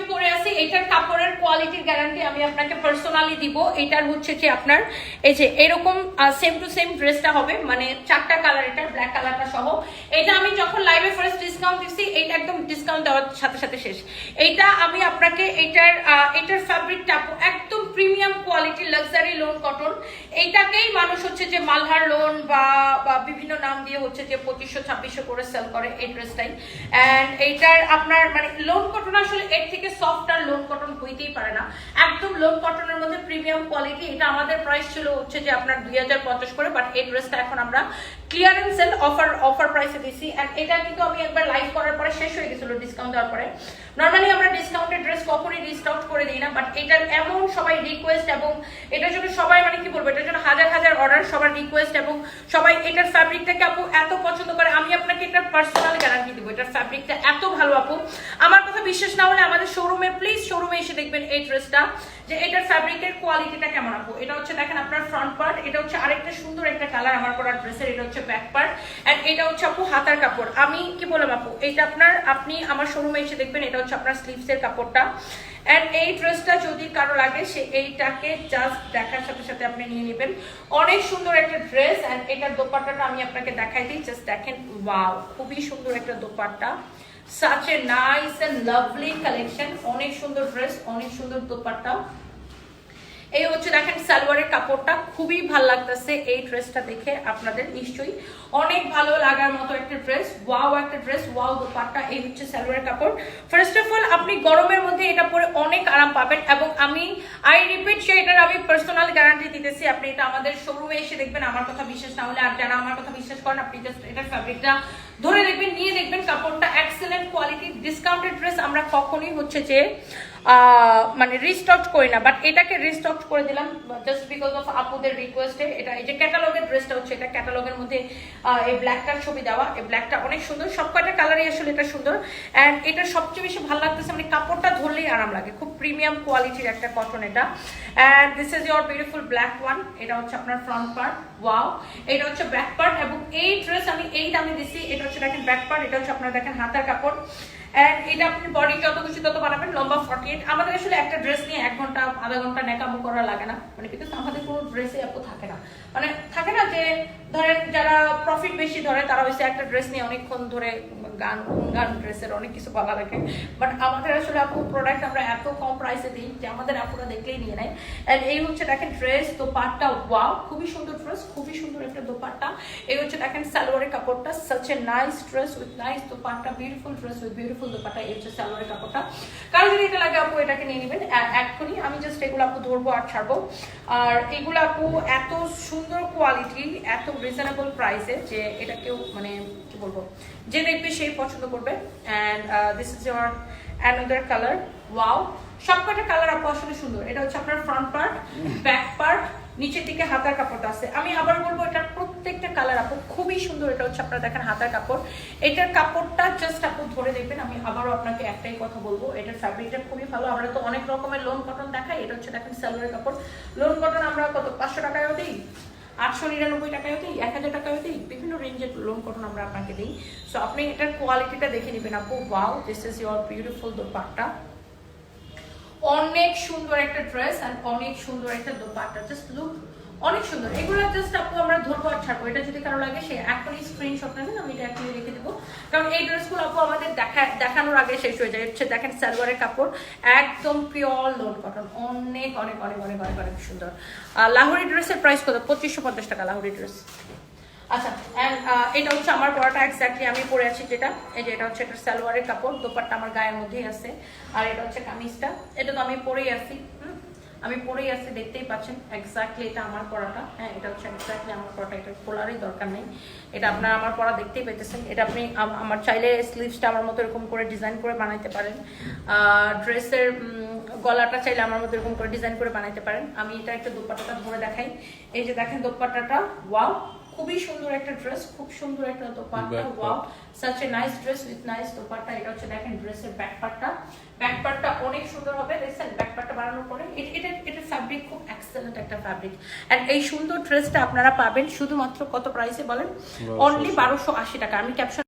আমি পরে আছি এটার কাপড়ের কোয়ালিটির গ্যারান্টি আমি আপনাকে পার্সোনালি দিব। এটার হচ্ছে যে আপনার, এই যে এরকম সেম টু সেম ড্রেসটা হবে মানে চারটা কালার এটার ব্ল্যাক কালারটা সহ। এটা আমি যখন লাইভে ফার্স্ট ডিসকাউন্ট দিচ্ছি এটা একদম ডিসকাউন্ট দেওয়ার সাথে সাথে শেষ। এইটা আমি আপনাকে এটার এটার ফ্যাব্রিকটা একদম premium quality luxury lawn cotton এইটাকেই মানুষ হচ্ছে যে মালহার লোন বা বা বিভিন্ন নাম দিয়ে হচ্ছে যে পঁচিশশো, ছাব্বিশশো করে সেল করে এই ড্রেসটাই অ্যান্ড এইটার আপনার মানে লোন কটন আসলে এর থেকে সফট আর লোন কটন হইতেই পারে না। একদম লোন কটনের মধ্যে প্রিমিয়াম কোয়ালিটি এটা আমাদের প্রাইস ছিল হচ্ছে যে আপনার দুই হাজার পঞ্চাশ করে বাট এই ড্রেসটা এখন আমরা ক্লিয়ারেন্স সেল অফার অফার প্রাইসে দিছি। অ্যান্ড এটা কিন্তু আমি একবার লাইভ করার পরে শেষ হয়ে গেছিল ডিসকাউন্ট দেওয়ার পরে। নর্মালি আমরা ডিসকাউন্টেড ড্রেস কখনই রিস্টক করে দিই না বাট এটার এমন সবাই রিকোয়েস্ট এবং এটার জন্য সবাই মানে কি বলব, এটার জন্য হাজার হাজার অর্ডার সবার রিকোয়েস্ট এবং সবাই এটার ফ্যাব্রিকটাকে আপু এত পছন্দ করে, আমি আপনাকে এটার পার্সোনাল গ্যারান্টি এটার ফ্যাব্রিকটা এত ভালো আপু। আমার কথা বিশ্বাস না হলে আমাদের শোরুমে প্লিজ শোরুমে এসে দেখবেন এই ড্রেসটা যে এটার ফ্যাব্রিকের কোয়ালিটিটা কেমন আপু? এটা হচ্ছে দেখেন আপনার ফ্রন্ট পার্ট এটা হচ্ছে আরেকটা সুন্দর একটা কালার আমার পরা ড্রেসের এটা হচ্ছে ব্যাক পার্ট এন্ড এটা হচ্ছে আপু হাতার কাপড়। আমি কি বললাম আপু? এটা আপনার, আপনি আমার শোরুমে এসে দেখবেন এটা হচ্ছে আপনার স্লিভসের কাপড়টা। এন্ড এই ড্রেসটা যদি কারও লাগে, সে এইটাকে জাস্ট দেখার সাথে সাথে আপনি নিয়ে নেবেন। অনেক সুন্দর একটা ড্রেস এন্ড এটার দোপাট্টাটা আমি আপনাকে দেখাই দিই। জাস্ট দেখেন ওয়াও খুবই সুন্দর একটা dupatta. Such a nice and lovely collection অনেক সুন্দর ড্রেস অনেক সুন্দর দোপাট্টা। এই হচ্ছে দেখেন সালোয়ারের কাপড়টা। খুবই ভালো লাগতেছে এই ড্রেসটা দেখে আপনাদের, নিশ্চয়ই। অনেক ভালো লাগার মতো একটা ড্রেস ওয়াও একটা ড্রেস ওয়াও দোপাট্টা। এই হচ্ছে সালোয়ারের কাপড়। ফার্স্ট অফ অল আপনি গরমের মধ্যে এটা পরে অনেক আরাম পাবেন এবং আমি আই রিপিট সে এটার আমি পার্সোনাল গ্যারান্টি দিতেছি। আপনি এটা আমাদের শোরুমে এসে দেখবেন। আমার কথা বিশ্বাস না হলে আর যারা আমার কথা বিশ্বাস করেন, আপনি জাস্ট এটার ফ্যাব্রিকটা ধরে দেখবেন নিয়ে দেখবেন কাপড়টা এক্সেলেন্ট কোয়ালিটি ডিসকাউন্টেড ড্রেস আমরা কখনোই হচ্ছে যে মানে রিস্টক করি না। বাট এটাকে রিস্টক করে দিলাম জাস্ট বিকজ অফ আপুদের রিকোয়েস্টে এটা এই যে ক্যাটালগের ড্রেসটা হচ্ছে, এটা ক্যাটালগের মধ্যে এই ব্ল্যাকটার ছবি দেওয়া। এই ব্ল্যাকটা অনেক সুন্দর, সব কয়টা কালারই আসলে এটা সুন্দর। অ্যান্ড এটা সবচেয়ে বেশি ভালো লাগতেছে মানে কাপড়টা ধরলেই আরাম লাগে। খুব প্রিমিয়াম কোয়ালিটির একটা কটন এটা। And this is your beautiful black one এটা হচ্ছে আপনার ফ্রন্ট পার্ট ওয়াও এটা হচ্ছে ব্যাক পার্ট এবং এই ড্রেস আমি, এই দামে দিচ্ছি এটা হচ্ছে, দেখেন ব্যাক পার্ট এটা হচ্ছে আপনারা দেখেন হাতার কাপড়। এন্ড এটা আপনি বডি যত খুশি তত বানাবেন, লম্বা ফর্টি এইট আমাদের আসলে একটা ড্রেস নিয়ে এক ঘণ্টা, আধা ঘণ্টা নেকামো করা লাগে না। মানে কিন্তু আমাদের কোনো ড্রেসে এত থাকে না। মানে থাকে না যে, ধরেন যারা প্রফিট বেশি ধরে, তারা হচ্ছে একটা ড্রেস নিয়ে অনেকক্ষণ ধরে গান কোন গান ড্রেসের অনেক কিছু বলা লাগে। বাট আমাদের আসলে আপু প্রোডাক্ট আমরা এত কম প্রাইসে দিই যে আমাদের আপুরা দেখলেই নিয়ে নেয়। এন্ড এই হচ্ছে দেখেন ড্রেস দোপাট্টা ওয়াও খুবই সুন্দর ড্রেস খুবই সুন্দর একটা দোপাট্টা। এই হচ্ছে দেখেন সালোয়ারের কাপড়টা such a nice dress with nice dupatta beautiful dress with beautiful dupatta, এই হচ্ছে সালোয়ারের কাপড়টা। কারও যদি এটা লাগে আপু, এটাকে নিয়ে নেবেন। এক্ষুনি আমি জাস্ট এগুলো আপু ধরবো আর ছাড়বো। আর এগুলো আপু এত সুন্দর কোয়ালিটি এত রিজনেবল প্রাইসে যে এটা কেউ মানে কি বলব, যে দেখবে সেই পছন্দ করবে। And this is your another colour wow সবকটা কালার আপু আসলে সুন্দর। এটা হচ্ছে আপনার ফ্রন্ট পার্ট ব্যাক পার্ট নিচের দিকে হাতার কাপড়টা আছে। আমি আবার বলব, এটার প্রত্যেকটা কালার আপু খুবই সুন্দর। এটা হচ্ছে আপনারা দেখেন হাতার কাপড়। এটার কাপড়টা জাস্ট আপু ধরে দেখবেন, আমি আবারও আপনাকে একটাই কথা বলব। এটার ফ্যাব্রিকটা খুবই ভালো। আমরা তো অনেক রকমের লোন কটন দেখাই। এটা হচ্ছে দেখেন সালোয়ারের কাপড়। লোন কটন আমরা কত? পাঁচশো টাকায়ও দিই? আটশো নিরানব্বই টাকায় দিই, এক হাজার টাকায়ও দিই, বিভিন্ন রেঞ্জের লোন কটন আমরা আপনাকে দিই। সো আপনি এটার কোয়ালিটিটা দেখে নেবেন আপু। Wow this is your beautiful dupatta অনেক সুন্দর একটা ড্রেস আর অনেক সুন্দর একটা দোপাট্টা জাস্ট লুক অনেক সুন্দর। এগুলো জাস্ট আপু আমরা ধরবো আর ছাড়বো। এটা যদি কারও লাগে, সে এখনই স্ক্রিনশট নেবেন আমি এটা এখনই রেখে দেবো। কারণ এই ড্রেসগুলো আপু আমাদের দেখা, দেখানোর আগে শেষ হয়ে যায়। হচ্ছে দেখেন সালোয়ারের কাপড়, একদম পিওর লোন কটন অনেক অনেক অনেক অনেক অনেক অনেক সুন্দর। লাহোরি ড্রেসের প্রাইস কত? পঁচিশশো পঞ্চাশ টাকা লাহোরি ড্রেস। আচ্ছা অ্যান্ড এটা হচ্ছে আমার এক্স্যাক্টলি আমি পরে আছি যেটা। এই যে এটা হচ্ছে সালোয়ারের কাপড়, দোপাট্টা আমার গায়ের মধ্যেই আছে। আর এটা হচ্ছে কামিজটা। এটা তো আমি পরেই আছি? আমি পরেই আছি দেখতেই পাচ্ছেন এক্স্যাক্টলি এটা আমার পরাটা হ্যাঁ এটা হচ্ছে এক্স্যাক্টলি আমার পড়াটা এটা খোলারই দরকার নেই। এটা আপনার আমার পড়া দেখতেই পেতেছেন। এটা আপনি আমার চাইলে স্লিভসটা আমার মতো এরকম করে ডিজাইন করে বানাইতে পারেন। ড্রেসের গলাটা চাইলে আমার মতো এরকম করে ডিজাইন করে বানাইতে পারেন। আমি এটা একটা দোপাট্টাটা ধরে দেখাই। এই যে দেখেন দোপাট্টাটা ওয়াও খুবই সুন্দর একটা ড্রেস খুব সুন্দর একটা dupatta. Wow such a nice dress with nice dupatta. এটা হচ্ছে দেখেন ড্রেসের ব্যাক পার্টটা ব্যাক পার্টটা অনেক সুন্দর হবে দেখছেন? ব্যাক পার্টটা বানানোর পরে ফ্যাব্রিক খুব এক্সেলেন্ট একটা ফ্যাব্রিক এন্ড এই সুন্দর ড্রেসটা আপনারা পাবেন শুধুমাত্র কত প্রাইসে বলেন? অনলি বারোশো আশি টাকা। আমি ক্যাপশন